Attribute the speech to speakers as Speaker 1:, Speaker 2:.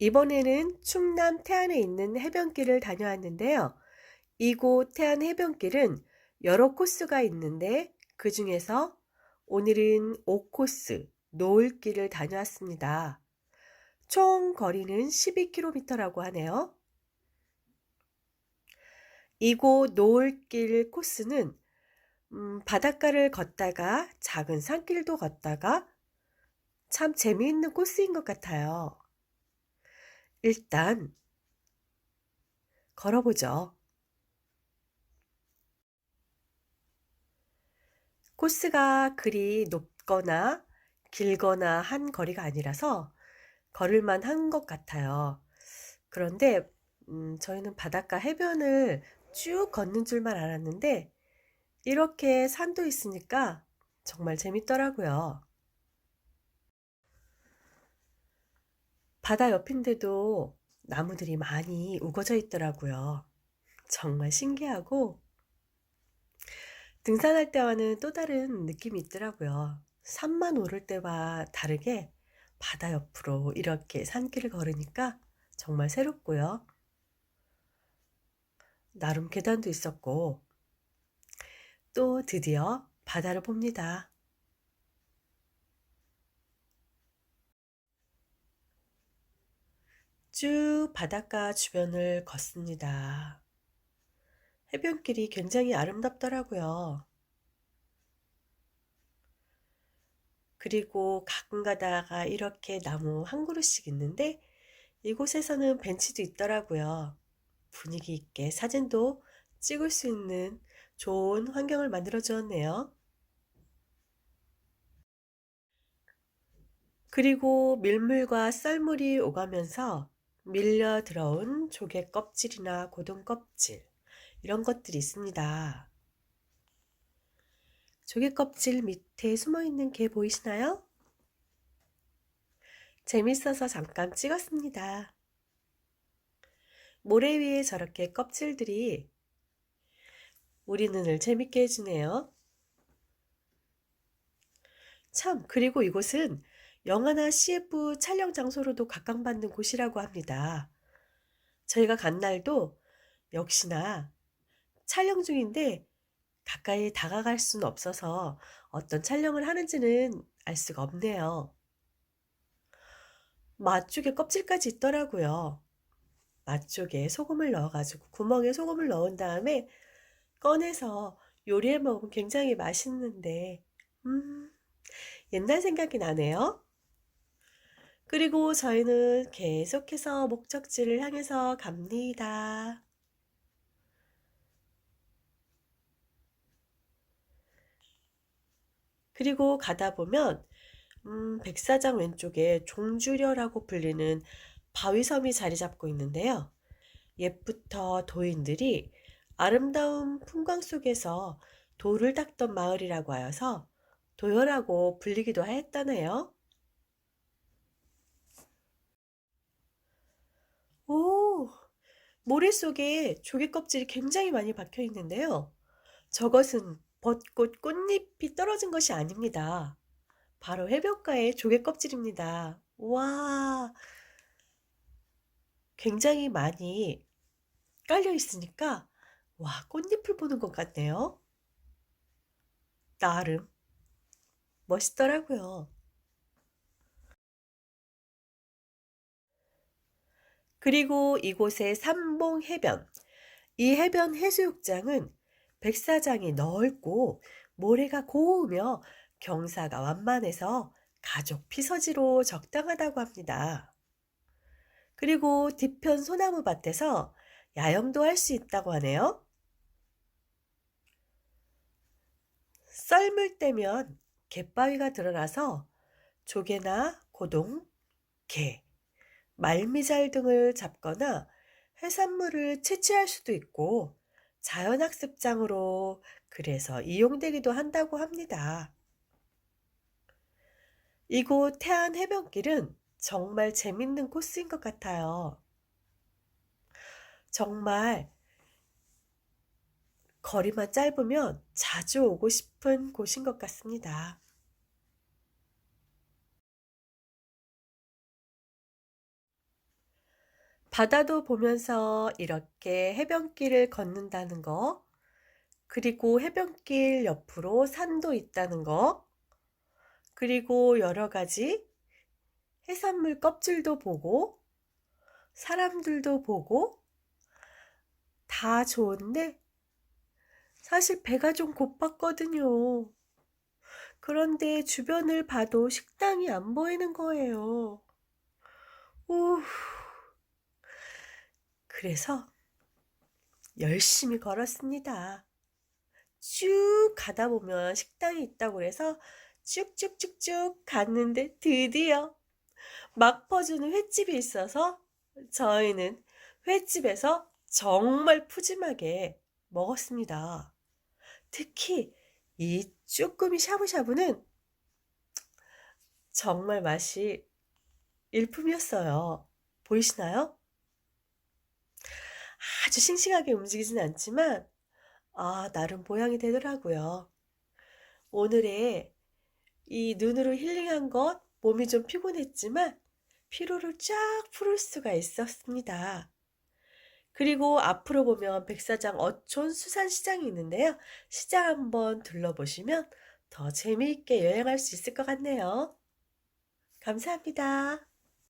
Speaker 1: 이번에는 충남 태안에 있는 해변길을 다녀왔는데요. 이곳 태안 해변길은 여러 코스가 있는데 그 중에서 오늘은 5코스 노을길을 다녀왔습니다. 총 거리는 12km라고 하네요. 이곳 노을길 코스는 음, 바닷가를 걷다가 작은 산길도 걷다가 참 재미있는 코스인 것 같아요. 일단 걸어보죠. 코스가 그리 높거나 길거나 한 거리가 아니라서 걸을만 한 것 같아요. 그런데 음, 저희는 바닷가 해변을 쭉 걷는 줄만 알았는데 이렇게 산도 있으니까 정말 재밌더라고요. 바다 옆인데도 나무들이 많이 우거져 있더라고요. 정말 신기하고 등산할 때와는 또 다른 느낌이 있더라고요. 산만 오를 때와 다르게 바다 옆으로 이렇게 산길을 걸으니까 정말 새롭고요. 나름 계단도 있었고 또 드디어 바다를 봅니다. 쭉 바닷가 주변을 걷습니다. 해변길이 굉장히 아름답더라고요. 그리고 가끔 가다가 이렇게 나무 한 그루씩 있는데 이곳에서는 벤치도 있더라고요. 분위기 있게 사진도 찍을 수 있는 좋은 환경을 만들어 주었네요. 그리고 밀물과 썰물이 오가면서 밀려 들어온 조개 껍질이나 고동 껍질, 이런 것들이 있습니다. 조개 껍질 밑에 숨어 있는 게 보이시나요? 재밌어서 잠깐 찍었습니다. 모래 위에 저렇게 껍질들이 우리 눈을 재밌게 해주네요. 참, 그리고 이곳은 영화나 CF 촬영 장소로도 각광받는 곳이라고 합니다. 저희가 간 날도 역시나 촬영 중인데 가까이 다가갈 수는 없어서 어떤 촬영을 하는지는 알 수가 없네요. 맛 쪽에 껍질까지 있더라고요. 맛 쪽에 소금을 넣어가지고 구멍에 소금을 넣은 다음에 꺼내서 요리해 먹으면 굉장히 맛있는데, 음, 옛날 생각이 나네요. 그리고 저희는 계속해서 목적지를 향해서 갑니다. 그리고 가다 보면 음, 백사장 왼쪽에 종주려라고 불리는 바위섬이 자리 잡고 있는데요. 옛부터 도인들이 아름다운 풍광 속에서 돌을 닦던 마을이라고 하여서 도열하고 불리기도 하였다네요. 오, 모래 속에 조개 껍질이 굉장히 많이 박혀 있는데요. 저것은 벚꽃 꽃잎이 떨어진 것이 아닙니다. 바로 해변가의 조개 껍질입니다. 와, 굉장히 많이 깔려 있으니까, 와, 꽃잎을 보는 것 같네요. 나름 멋있더라고요. 그리고 이곳의 삼봉 해변. 이 해변 해수욕장은 백사장이 넓고 모래가 고우며 경사가 완만해서 가족 피서지로 적당하다고 합니다. 그리고 뒤편 소나무 밭에서 야영도 할 수 있다고 하네요. 썰물 때면 갯바위가 드러나서 조개나 고동, 게, 말미잘 등을 잡거나 해산물을 채취할 수도 있고 자연학습장으로 그래서 이용되기도 한다고 합니다. 이곳 태안 해변길은 정말 재밌는 코스인 것 같아요. 정말 거리만 짧으면 자주 오고 싶은 곳인 것 같습니다. 바다도 보면서 이렇게 해변길을 걷는다는 거, 그리고 해변길 옆으로 산도 있다는 거, 그리고 여러 가지 해산물 껍질도 보고, 사람들도 보고, 다 좋은데, 사실 배가 좀 고팠거든요. 그런데 주변을 봐도 식당이 안 보이는 거예요. 우, 그래서 열심히 걸었습니다. 쭉 가다 보면 식당이 있다고 해서 쭉쭉쭉쭉 갔는데 드디어 막 퍼주는 횟집이 있어서 저희는 횟집에서 정말 푸짐하게 먹었습니다. 특히 이 쭈꾸미 샤브샤브는 정말 맛이 일품이었어요. 보이시나요? 아주 싱싱하게 움직이진 않지만, 아, 나름 모양이 되더라고요. 오늘의 이 눈으로 힐링한 것, 몸이 좀 피곤했지만, 피로를 쫙 풀을 수가 있었습니다. 그리고 앞으로 보면 백사장 어촌 수산시장이 있는데요. 시장 한번 둘러보시면 더 재미있게 여행할 수 있을 것 같네요. 감사합니다.